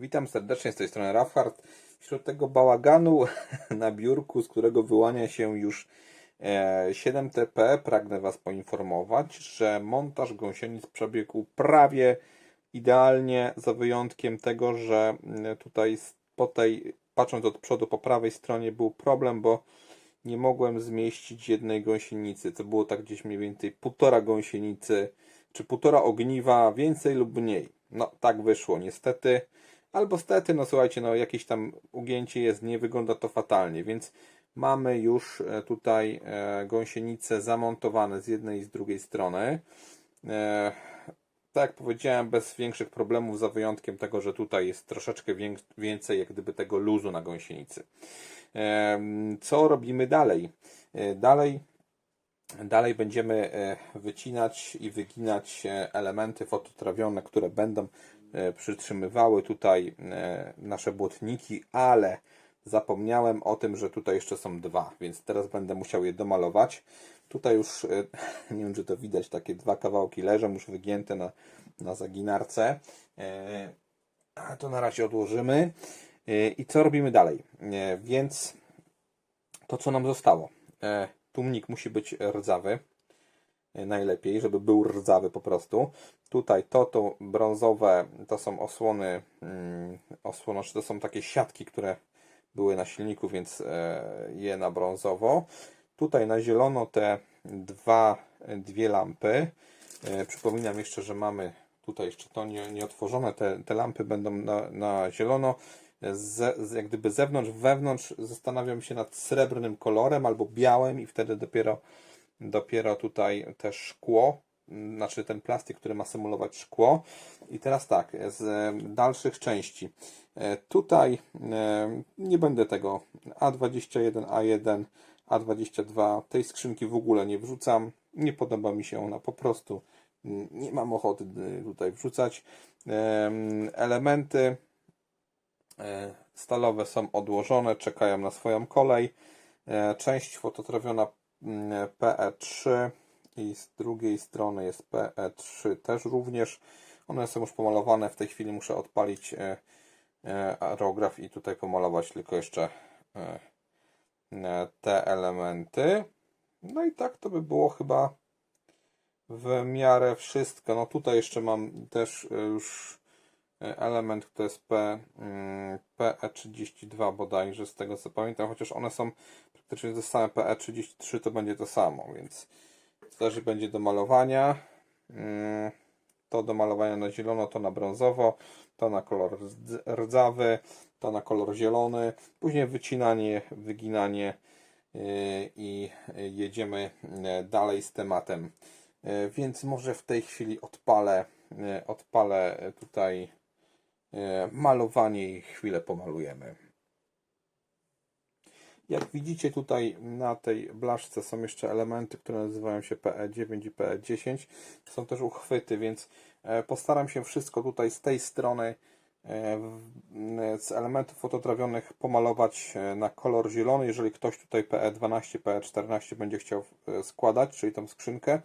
Witam serdecznie z tej strony Rafhard. Wśród tego bałaganu na biurku, z którego wyłania się już e, 7TP, pragnę Was poinformować, że montaż gąsienic przebiegł prawie idealnie, za wyjątkiem tego, że mm, tutaj po tej, patrząc od przodu po prawej stronie był problem, bo nie mogłem zmieścić jednej gąsienicy. To było tak gdzieś mniej więcej półtora gąsienicy, czy półtora ogniwa, więcej lub mniej. No, tak wyszło, niestety. Albo stety, no słuchajcie, no jakieś tam ugięcie jest, nie wygląda to fatalnie, więc mamy już e, tutaj e, gąsienice zamontowane z jednej i z drugiej strony. E, tak jak powiedziałem, bez większych problemów, za wyjątkiem tego, że tutaj jest troszeczkę wię- więcej jak gdyby tego luzu na gąsienicy. Co robimy dalej? Dalej, dalej będziemy wycinać i wyginać elementy fototrawione, które będą przytrzymywały tutaj e, nasze błotniki, ale zapomniałem o tym, że tutaj jeszcze są dwa, więc teraz będę musiał je domalować. Tutaj już, e, nie wiem czy to widać, takie dwa kawałki leżą już wygięte na, na zaginarce. E, a to na razie odłożymy. E, I co robimy dalej? E, Więc to, co nam zostało. E, Tłumnik musi być rdzawy. E, Najlepiej, żeby był rdzawy po prostu. Tutaj to, to brązowe, to są osłony, mm, osłony, czy to są takie siatki, które były na silniku, więc e, je na brązowo. Tutaj na zielono te dwa, dwie lampy. E, Przypominam jeszcze, że mamy tutaj jeszcze to nie, nie otworzone. Te, te lampy będą na, na zielono. Z, z, jak gdyby zewnątrz, wewnątrz zastanawiam się nad srebrnym kolorem albo białym i wtedy dopiero, dopiero tutaj te szkło, znaczy ten plastik, który ma symulować szkło. I teraz tak, z e, dalszych części. E, Tutaj e, nie będę tego A21, A1, A22 tej skrzynki w ogóle nie wrzucam. Nie podoba mi się ona po prostu. Nie mam ochoty tutaj wrzucać. Em, Elementy e, stalowe są odłożone, czekają na swoją kolej. E, Część fototrawiona PE3 i z drugiej strony jest PE3 też również. One są już pomalowane. W tej chwili muszę odpalić e, e, aerograf i tutaj pomalować tylko jeszcze e, te elementy. No i tak to by było chyba w miarę wszystko. No tutaj jeszcze mam też już element, to jest P, mm, PE32 bodajże, z tego co pamiętam, chociaż one są praktycznie same, PE33 to będzie to samo, więc to też będzie do malowania. Mm, To do malowania na zielono, to na brązowo, to na kolor rdz- rdzawy, to na kolor zielony. Później wycinanie, wyginanie yy, i jedziemy yy, dalej z tematem. Yy, Więc może w tej chwili odpalę, odpalę tutaj malowanie i chwilę pomalujemy. Jak widzicie tutaj na tej blaszce są jeszcze elementy, które nazywają się PE9 i PE10. Są też uchwyty, więc e, postaram się wszystko tutaj z tej strony e, w- z elementów fototrawionych pomalować e, na kolor zielony. Jeżeli ktoś tutaj PE12, PE14 będzie chciał e, składać, czyli tą skrzynkę,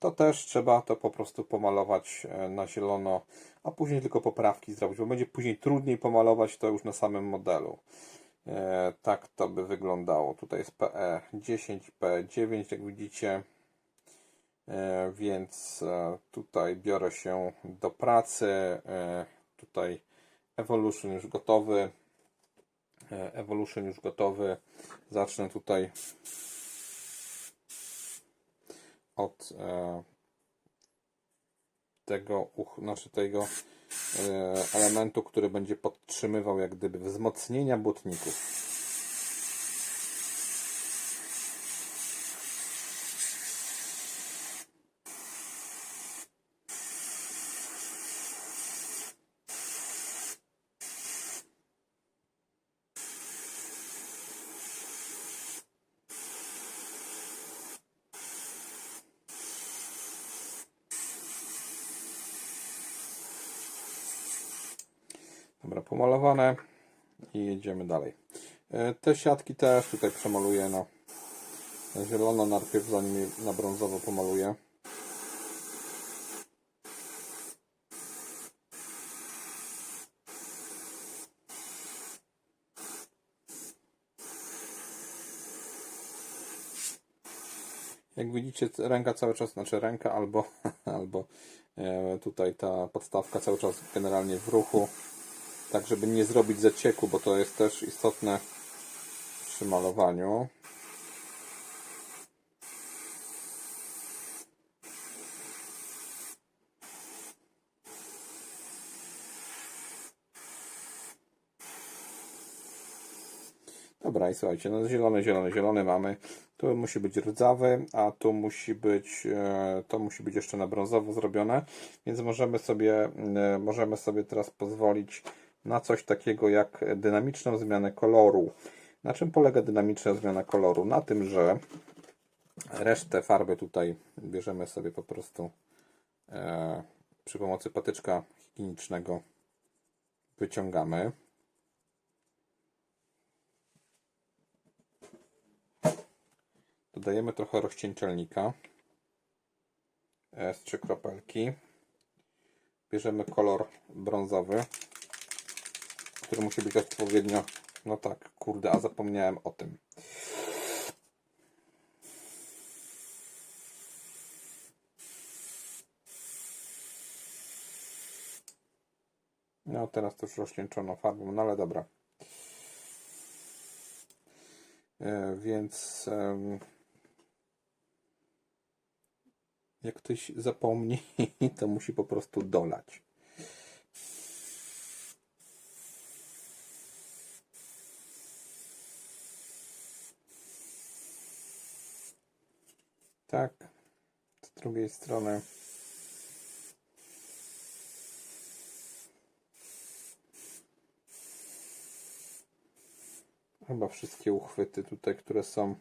to też trzeba to po prostu pomalować e, na zielono, a później tylko poprawki zrobić, bo będzie później trudniej pomalować to już na samym modelu. E, Tak to by wyglądało. Tutaj jest PE10 i PE9, jak widzicie. E, Więc e, tutaj biorę się do pracy. Tutaj Evolution już gotowy. Evolution już gotowy. Zacznę tutaj od tego, znaczy tego elementu, który będzie podtrzymywał jak gdyby wzmocnienia błotników. i jedziemy dalej. E, te siatki też tutaj przemaluję na no. zielono najpierw, zanim je na brązowo pomaluję. Jak widzicie, ręka cały czas, znaczy ręka albo, albo e, tutaj ta podstawka cały czas generalnie w ruchu tak żeby nie zrobić zacieku, bo to jest też istotne przy malowaniu. Dobra, i słuchajcie, no zielony, zielony, zielony mamy. Tu musi być rdzawy, a tu musi być, e, to musi być jeszcze na brązowo zrobione, więc możemy sobie, e, możemy sobie teraz pozwolić na coś takiego jak dynamiczną zmianę koloru. Na czym polega dynamiczna zmiana koloru? Na tym, że resztę farby tutaj bierzemy sobie po prostu e, przy pomocy patyczka higienicznego wyciągamy. Dodajemy trochę rozcieńczalnika. E, Z trzy kropelki. Bierzemy kolor brązowy, który musi być odpowiednio. No tak, kurde, a zapomniałem o tym. No teraz to już rozcieńczono farbą, no ale dobra. E, Więc jak ktoś zapomni, to musi po prostu dolać. Tak, z drugiej strony. Chyba wszystkie uchwyty tutaj, które są,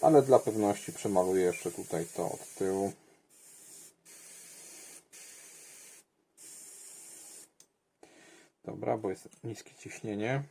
ale dla pewności przemaluję jeszcze tutaj to od tyłu. Dobra, bo jest niskie ciśnienie.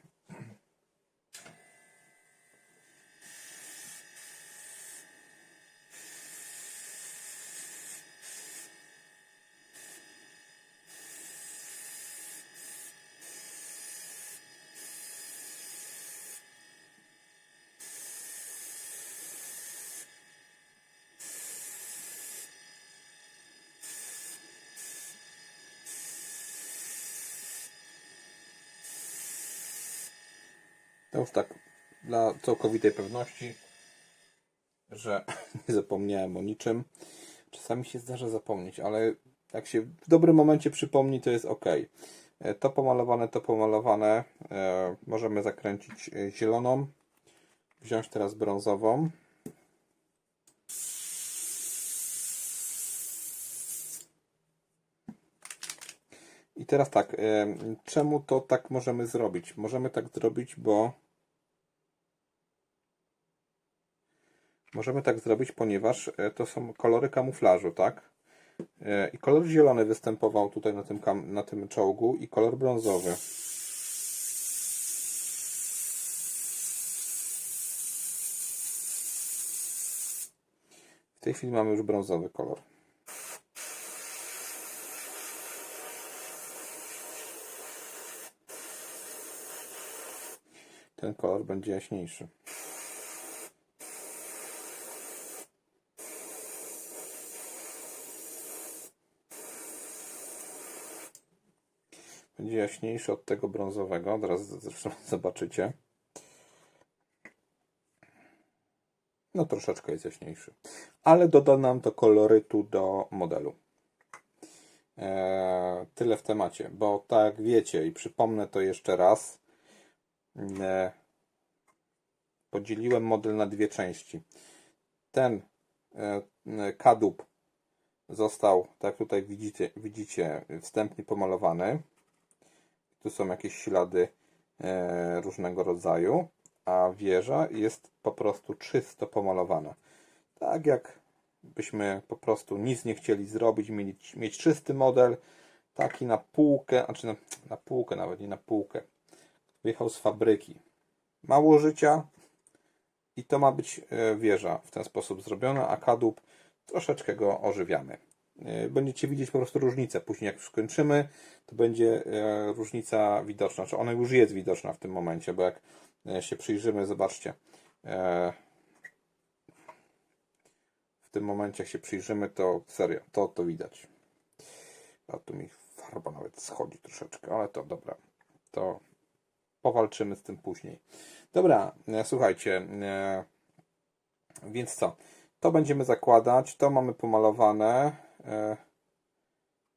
Tak dla całkowitej pewności, że nie zapomniałem o niczym. Czasami się zdarza zapomnieć, ale jak się w dobrym momencie przypomni, to jest ok. E, To pomalowane, to pomalowane. E, Możemy zakręcić e, zieloną. Wziąć teraz brązową. I teraz tak, czemu to tak możemy zrobić? Możemy tak zrobić, bo Możemy tak zrobić, ponieważ e, to są kolory kamuflażu, tak? E, I kolor zielony występował tutaj na tym, na tym czołgu i kolor brązowy. W tej chwili mamy już brązowy kolor. Ten kolor będzie jaśniejszy. Będzie jaśniejszy od tego brązowego. Teraz zresztą zobaczycie. No troszeczkę jest jaśniejszy. Ale doda nam to kolorytu do modelu. Eee, tyle w temacie, bo tak wiecie i przypomnę to jeszcze raz, e, podzieliłem model na dwie części. Ten e, e, kadłub został, tak tutaj widzicie, widzicie wstępnie pomalowany. Tu są jakieś ślady e, różnego rodzaju, a wieża jest po prostu czysto pomalowana. Tak jak byśmy po prostu nic nie chcieli zrobić, mieć, mieć czysty model, taki na półkę, znaczy na, na półkę, nawet nie na półkę. Wyjechał z fabryki. Mało życia i to ma być e, wieża w ten sposób zrobiona, a kadłub troszeczkę go ożywiamy. E, Będziecie widzieć po prostu różnicę. Później jak już skończymy, to będzie e, różnica widoczna. Czy ona już jest widoczna w tym momencie, bo jak e, się przyjrzymy, zobaczcie. e, tym momencie, jak się przyjrzymy, to serio, to to widać. A tu mi farba nawet schodzi troszeczkę, ale to dobra. To powalczymy z tym później. Dobra, słuchajcie. Więc co? To będziemy zakładać. To mamy pomalowane. E,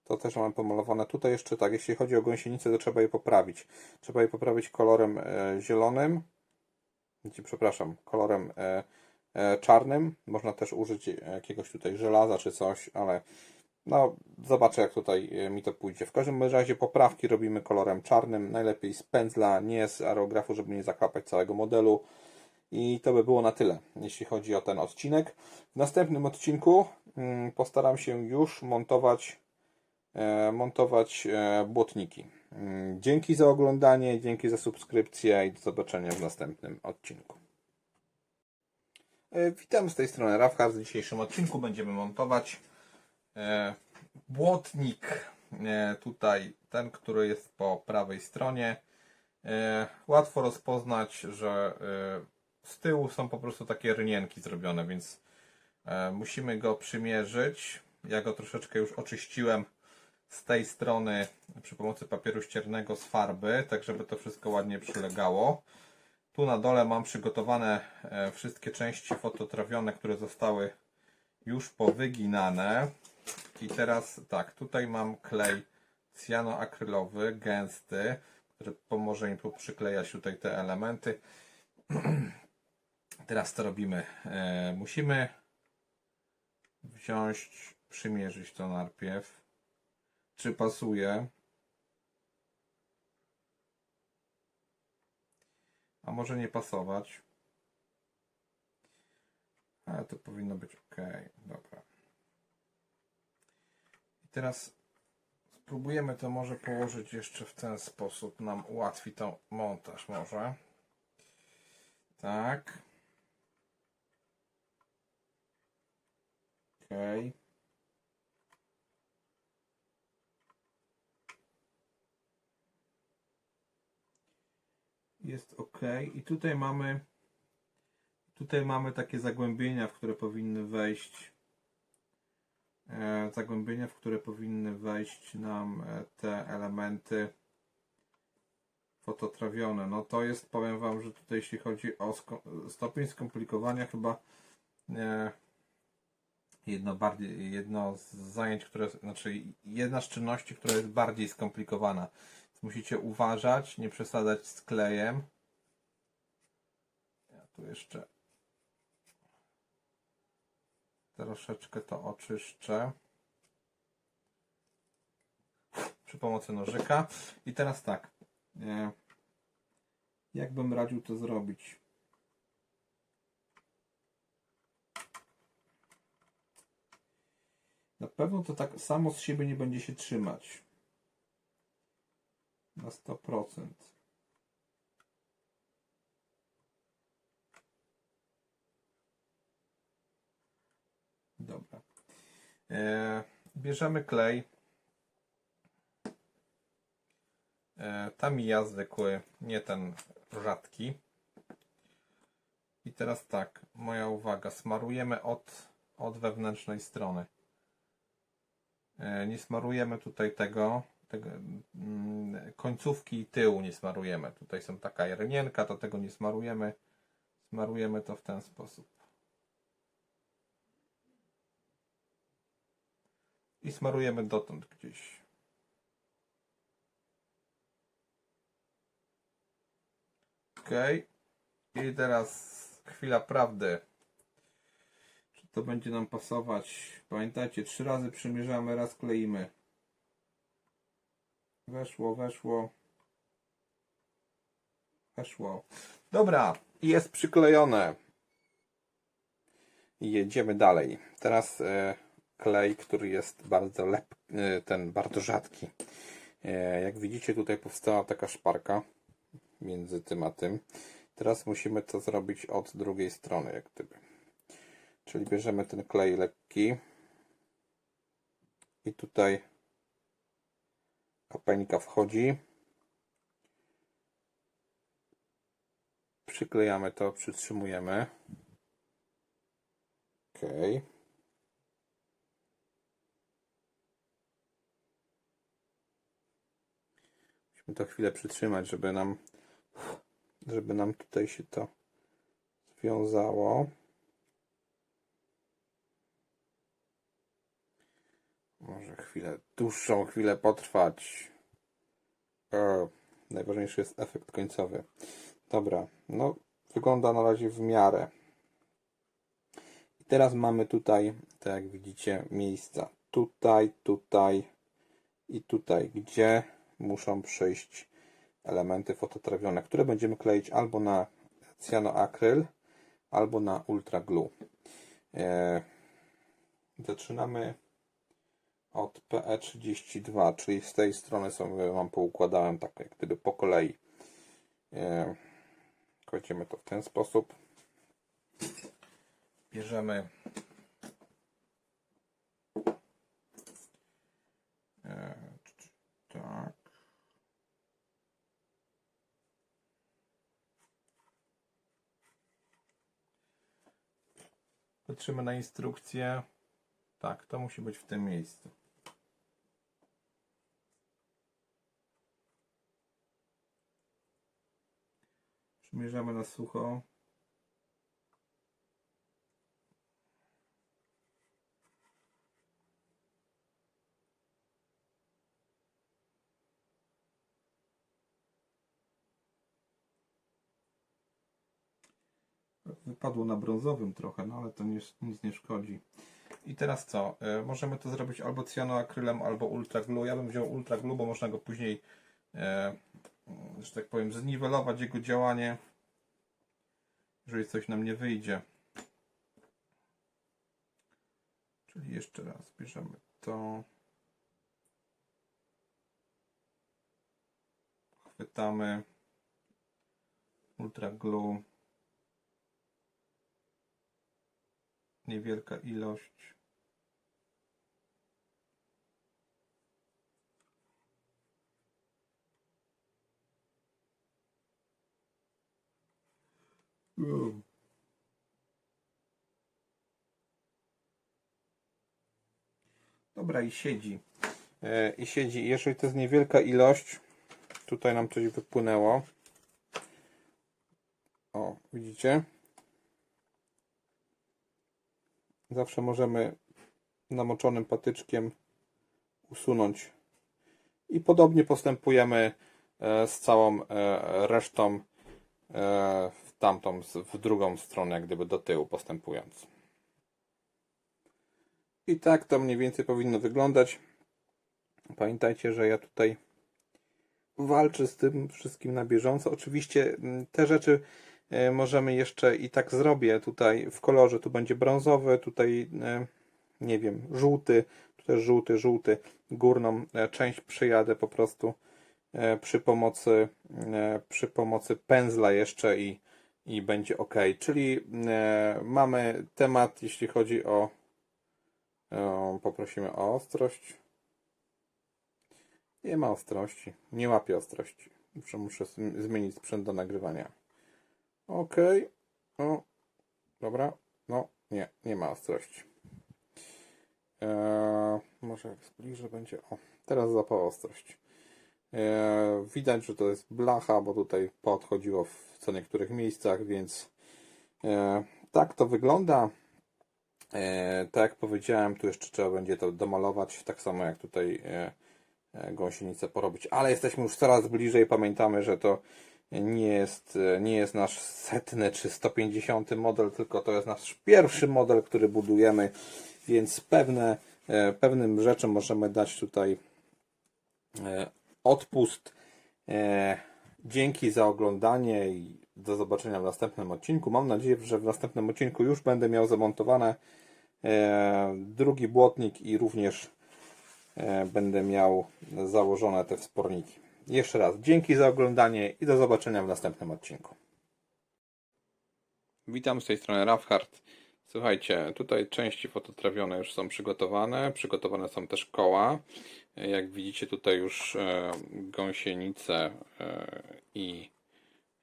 to też mamy pomalowane. Tutaj jeszcze tak, jeśli chodzi o gąsienicę, to trzeba je poprawić. Trzeba je poprawić kolorem e, zielonym. Przepraszam, kolorem e, czarnym. Można też użyć jakiegoś tutaj żelaza czy coś, ale no zobaczę jak tutaj mi to pójdzie. W każdym razie poprawki robimy kolorem czarnym. Najlepiej z pędzla, nie z aerografu, żeby nie zaklapać całego modelu. I to by było na tyle, jeśli chodzi o ten odcinek. W następnym odcinku mm, postaram się już montować e, montować e, błotniki. Mm, Dzięki za oglądanie, dzięki za subskrypcję i do zobaczenia w następnym odcinku. E, Witam z tej strony Rafhard. W dzisiejszym odcinku będziemy montować błotnik. Tutaj ten, który jest po prawej stronie. Łatwo rozpoznać, że z tyłu są po prostu takie rynienki zrobione, więc e, musimy go przymierzyć. Ja go troszeczkę już oczyściłem z tej strony przy pomocy papieru ściernego z farby, tak żeby to wszystko ładnie przylegało. Tu na dole mam przygotowane e, wszystkie części fototrawione, które zostały już powyginane. I teraz tak, tutaj mam klej cyjanoakrylowy, gęsty, który pomoże mi przyklejać tutaj te elementy. Teraz co robimy? E, musimy wziąć, przymierzyć to najpierw. Czy pasuje? A może nie pasować? Ale to powinno być ok. Dobra. I teraz spróbujemy to może położyć jeszcze w ten sposób. Nam ułatwi to montaż może. Tak. Ok. Jest ok. I tutaj mamy tutaj mamy takie zagłębienia, w które powinny wejść e, zagłębienia, w które powinny wejść nam e, te elementy fototrawione. No to jest, powiem Wam, że tutaj jeśli chodzi o sko stopień skomplikowania chyba e, jedno bardziej, jedno z zajęć, które, znaczy jedna z czynności, która jest bardziej skomplikowana. Więc musicie uważać, nie przesadzać z klejem. Ja tu jeszcze troszeczkę to oczyszczę przy pomocy nożyka. I teraz tak. e, Jak bym radził to zrobić? Na pewno to tak samo z siebie nie będzie się trzymać. Na 100%. Dobra. E, bierzemy klej. E, Tamiya zwykły, nie ten rzadki. I teraz tak, moja uwaga, smarujemy od, od wewnętrznej strony. E, Nie smarujemy tutaj tego, tego mm, końcówki i tyłu nie smarujemy. Tutaj są taka rynienka, to tego nie smarujemy. Smarujemy to w ten sposób. I smarujemy dotąd gdzieś. Ok. I teraz chwila prawdy. To będzie nam pasować? Pamiętajcie, trzy razy przymierzamy, raz kleimy. Weszło, weszło. Weszło. Dobra, jest przyklejone. Jedziemy dalej. Teraz e, klej, który jest bardzo lep, e, ten bardzo rzadki. E, jak widzicie, tutaj powstała taka szparka między tym a tym. Teraz musimy to zrobić od drugiej strony, jak gdyby. Czyli bierzemy ten klej lekki i tutaj kapeńka wchodzi. Przyklejamy to, przytrzymujemy. OK. Musimy to chwilę przytrzymać, żeby nam żeby nam tutaj się to związało. Może chwilę, dłuższą chwilę potrwać. E, najważniejszy jest efekt końcowy. Dobra, no wygląda na razie w miarę. I teraz mamy tutaj, tak jak widzicie, miejsca. Tutaj, tutaj i tutaj, gdzie muszą przyjść elementy fototrawione, które będziemy kleić albo na cyanoakryl, albo na ultra glue. E, zaczynamy od PE32, czyli z tej strony sobie Wam poukładałem tak jak gdyby po kolei. E, kładziemy to w ten sposób. Bierzemy e, tak. Patrzymy na instrukcję. Tak, to musi być w tym miejscu. Przymierzamy na sucho. Wypadło na brązowym trochę, no ale to nie, nic nie szkodzi. I teraz co? E, możemy to zrobić albo cyanoakrylem, albo ultra glue. Ja bym wziął ultra glue, bo można go później, e, że tak powiem, zniwelować jego działanie, jeżeli coś nam nie wyjdzie. Czyli jeszcze raz bierzemy to. Chwytamy ultra glue. Niewielka ilość. Dobra, i siedzi. E, I siedzi. Jeżeli to jest niewielka ilość, tutaj nam coś wypłynęło. O, widzicie? Zawsze możemy namoczonym patyczkiem usunąć. I podobnie postępujemy e, z całą e, resztą tamtą, w drugą stronę, jak gdyby do tyłu postępując. I tak to mniej więcej powinno wyglądać. Pamiętajcie, że ja tutaj walczę z tym wszystkim na bieżąco. Oczywiście mm, te rzeczy e, możemy jeszcze i tak zrobię tutaj w kolorze. Tu będzie brązowy, tutaj e, nie wiem, żółty, tu też żółty, żółty. Górną e, część przejadę po prostu przy pomocy, przy pomocy pędzla jeszcze i, i będzie ok. Czyli mamy temat, jeśli chodzi o poprosimy o ostrość. Nie ma ostrości. Nie łapie ostrości. Muszę, muszę zmienić sprzęt do nagrywania. Ok. O. Dobra. No, nie, nie ma ostrości. Eee, może zbliżę będzie. O, teraz zapała ostrość. Eee, widać, że to jest blacha, bo tutaj podchodziło w co niektórych miejscach, więc eee, tak to wygląda. E, tak jak powiedziałem, tu jeszcze trzeba będzie to domalować, tak samo jak tutaj e, e, gąsienicę porobić, ale jesteśmy już coraz bliżej, pamiętamy, że to nie jest, nie jest nasz setny czy 150 model, tylko to jest nasz pierwszy model, który budujemy, więc pewne, pewnym rzeczom możemy dać tutaj odpust. Dzięki za oglądanie i do zobaczenia w następnym odcinku. Mam nadzieję, że w następnym odcinku już będę miał zamontowane e, drugi błotnik i również e, będę miał założone te wsporniki. Jeszcze raz dzięki za oglądanie i do zobaczenia w następnym odcinku. Witam z tej strony Rafhard. Słuchajcie, tutaj części fototrawione już są przygotowane. Przygotowane są też koła. Jak widzicie tutaj już e, gąsienice e, i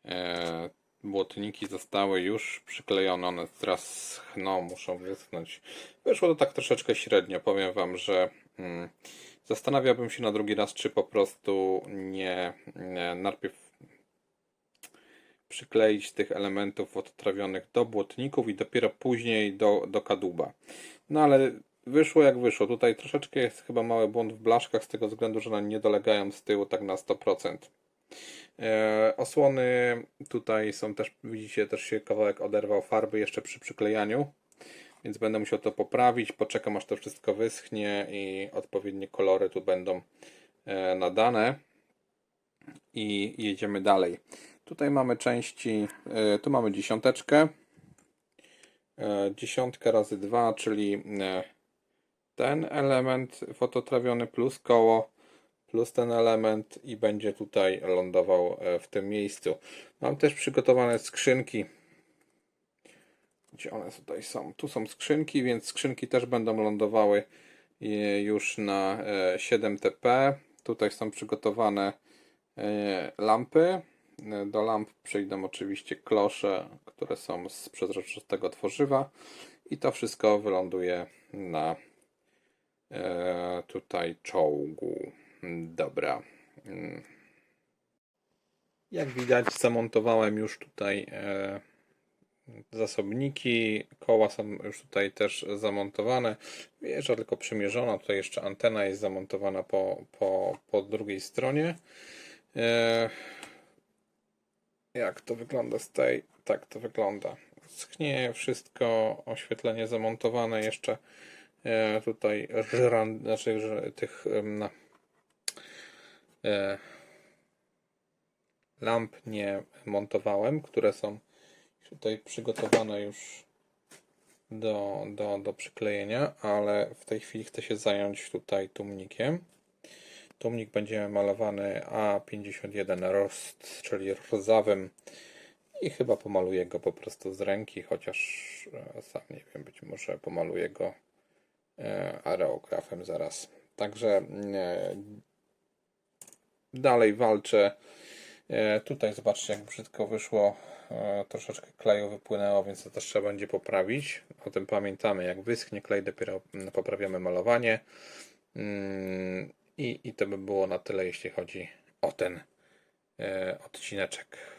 e, błotniki zostały już przyklejone, one teraz schną, muszą wyschnąć. Wyszło to tak troszeczkę średnio. Powiem Wam, że mm, Zastanawiałbym się na drugi raz, czy po prostu nie, nie najpierw przykleić tych elementów odtrawionych do błotników i dopiero później do, do kadłuba. No ale wyszło jak wyszło. Tutaj troszeczkę jest chyba mały błąd w blaszkach z tego względu, że one nie dolegają z tyłu tak na 100%. E, osłony tutaj są też, widzicie, też się kawałek oderwał farby jeszcze przy przyklejaniu, więc będę musiał to poprawić. Poczekam aż to wszystko wyschnie i odpowiednie kolory tu będą e, nadane i jedziemy dalej. Tutaj mamy części, e, tu mamy dziesiąteczkę, e, dziesiątka razy dwa, czyli ten element fototrawiony plus koło, plus ten element i będzie tutaj lądował e, w tym miejscu. Mam też przygotowane skrzynki. Gdzie one tutaj są? Tu są skrzynki, więc skrzynki też będą lądowały e, już na e, 7TP. Tutaj są przygotowane e, lampy. E, Do lamp przyjdą oczywiście klosze, które są z przezroczystego tworzywa i to wszystko wyląduje na e, tutaj czołgu. Dobra. Mm. Jak widać, zamontowałem już tutaj e, zasobniki. Koła są już tutaj też zamontowane. Wieża tylko przymierzona. Tutaj jeszcze antena jest zamontowana po, po, po drugiej stronie. E, jak to wygląda z tej? Tak to wygląda. Schnie wszystko, oświetlenie zamontowane jeszcze. E, tutaj żeran, znaczy tych e, lamp nie montowałem, które są tutaj przygotowane już do, do, do przyklejenia, ale w tej chwili chcę się zająć tutaj tłumnikiem. Tłumnik będzie malowany A51 rost, czyli rdzawy i chyba pomaluję go po prostu z ręki, chociaż e, sam nie wiem, być może pomaluję go areografem zaraz. Także e, dalej walczę. E, Tutaj zobaczcie, jak brzydko wyszło. E, Troszeczkę kleju wypłynęło, więc to też trzeba będzie poprawić. O tym pamiętamy. Jak wyschnie klej, dopiero poprawiamy malowanie. Mm, I, I to by było na tyle, jeśli chodzi o ten e, odcineczek.